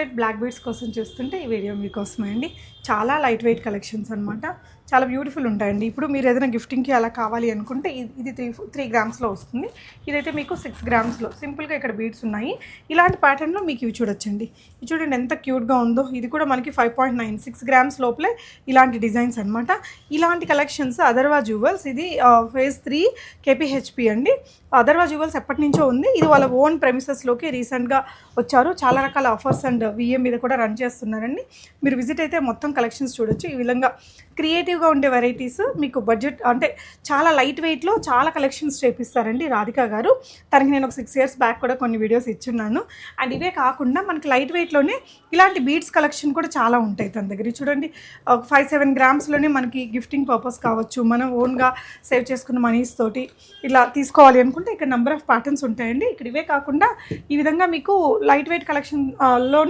Wait black beads కోసం చూస్తుంటే ఈ వీడియో మీకోసమే అండి. చాలా లైట్ వెయిట్ కలెక్షన్స్ అనమాట చాలా బ్యూటిఫుల్ ఉంటాయండి. ఇప్పుడు మీరు ఏదైనా గిఫ్టింగ్కి అలా కావాలి అనుకుంటే ఇది- ఇది త్రీ త్రీ గ్రామ్స్లో వస్తుంది. ఇదైతే మీకు సిక్స్ గ్రామ్స్లో. సింపుల్గా ఇక్కడ బీడ్స్ ఉన్నాయి. ఇలాంటి ప్యాటర్న్లో మీకు ఇవి చూడొచ్చండి. ఇది చూడండి ఎంత క్యూట్గా ఉందో. ఇది కూడా మనకి five point nine six grams లోపలే ఇలాంటి డిజైన్స్ అనమాట ఇలాంటి కలెక్షన్స్ అదర్వా జ్యువెల్స్. ఇది ఫేజ్ త్రీ కేపీహెచ్పి అండి. అదర్వా జ్యువెల్స్ ఎప్పటి నుంచో ఉంది. ఇది వాళ్ళ ఓన్ ప్రెమిసెస్లోకి రీసెంట్గా వచ్చారు. చాలా రకాల ఆఫర్స్ అండ్ విఎం మీద కూడా రన్ చేస్తున్నారండి. మీరు విజిట్ అయితే మొత్తం కలెక్షన్స్ చూడొచ్చు. ఈ విధంగా క్రియేటివ్గా ఉండే వెరైటీస్ మీకు బడ్జెట్ అంటే చాలా లైట్ వెయిట్లో చాలా కలెక్షన్స్ చేపిస్తారండి రాధిక గారు. తనకి నేను ఒక సిక్స్ ఇయర్స్ బ్యాక్ కూడా కొన్ని వీడియోస్ ఇచ్చున్నాను. అండ్ ఇవే కాకుండా మనకి లైట్ వెయిట్లోనే ఇలాంటి బీడ్స్ కలెక్షన్ కూడా చాలా ఉంటాయి తన దగ్గర. చూడండి ఒక ఫైవ్ సెవెన్ గ్రామ్స్లోనే మనకి గిఫ్టింగ్ పర్పస్ కావచ్చు. మనం ఓన్గా సేవ్ చేసుకున్న మనీస్ తోటి ఇలా తీసుకోవాలి అనుకుంటే ఇక్కడ నెంబర్ ఆఫ్ ప్యాటర్న్స్ ఉంటాయండి. ఇక్కడ ఇవే కాకుండా ఈ విధంగా మీకు లైట్ వెయిట్ కలెక్షన్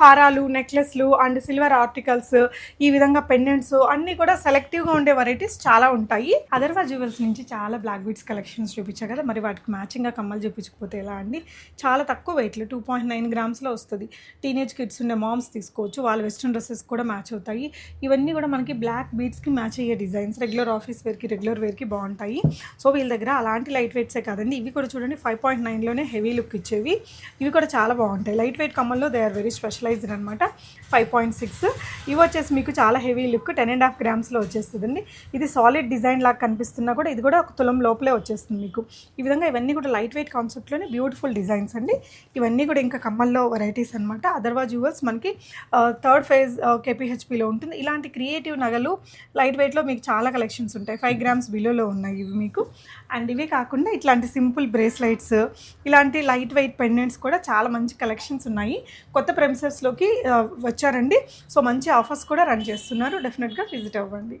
హారాలు నెక్లెస్లు అండ్ సిల్వర్ ఆర్టికల్స్ ఈ విధంగా పెండెంట్స్ అన్నీ కూడా సెలెక్టివ్గా ఉండే వెరైటీస్ చాలా ఉంటాయి. అదర్వా జ్యువెల్స్ నుంచి చాలా బ్లాక్ బీడ్స్ కలెక్షన్స్ చూపించా కదా మరి వాటికి మ్యాచింగ్గా కమ్మలు చూపించకపోతే ఎలా అండి? చాలా తక్కువ వెయిట్లో టూ పాయింట్ నైన్ గ్రామ్స్లో వస్తుంది. టీనేజ్ కిడ్స్ ఉండే మామ్స్ తీసుకోవచ్చు వాళ్ళ వెస్ట్రన్ డ్రెస్సెస్ కూడా మ్యాచ్ అవుతాయి. ఇవన్నీ కూడా మనకి బ్లాక్ బీడ్స్కి మ్యాచ్ అయ్యే డిజైన్స్ రెగ్యులర్ ఆఫీస్ వేర్కి రెగ్యులర్ వేర్కి బాగుంటాయి. సో వీళ్ళ దగ్గర అలాంటి లైట్ వెయిట్సే కాదండి. ఇవి కూడా చూడండి ఫైవ్ పాయింట్ నైన్లోనే హెవీ లుక్ ఇచ్చేవి. ఇవి కూడా చాలా బాగుంటాయి. లైట్ వెయిట్ కమ్మల్లో దే ఆర్ వెరీ స్పెషలైజ్డ్ అనమాట ఫైవ్ పాయింట్ సిక్స్ ఇవి వచ్చేసి మీకు చాలా heavy look ten and half గ్రామ్స్లో వచ్చేస్తుందండి. ఇది సాలిడ్ డిజైన్ లాగా కనిపిస్తున్నా కూడా ఇది కూడా ఒక తులం లోపలే వచ్చేస్తుంది మీకు. ఈ విధంగా ఇవన్నీ కూడా లైట్ వెయిట్ కాన్సెప్ట్లోనే బ్యూటిఫుల్ డిజైన్స్ అండి. ఇవన్నీ కూడా ఇంకా కమ్మల్లో వెరైటీస్ అనమాట అదర్వా జ్యువెల్స్ మనకి థర్డ్ ఫేజ్ కేపీహెచ్పిలో ఉంటుంది. ఇలాంటి క్రియేటివ్ నగలు లైట్ వెయిట్లో మీకు చాలా కలెక్షన్స్ ఉంటాయి. ఫైవ్ గ్రామ్స్ బిలోలో ఉన్నాయి ఇవి మీకు. అండ్ ఇవే కాకుండా ఇట్లాంటి సింపుల్ బ్రేస్లైట్స్ ఇలాంటి లైట్ వెయిట్ పెండెంట్స్ కూడా చాలా మంచి కలెక్షన్స్ ఉన్నాయి. కొత్త ప్రెమిసెస్ ప్రెమిసెస్లోకి వచ్చారండి. సో మంచి ఆఫర్స్ కూడా రన్ చేస్తున్నారు. డెఫినెట్గా విజిట్ అవ్వండి.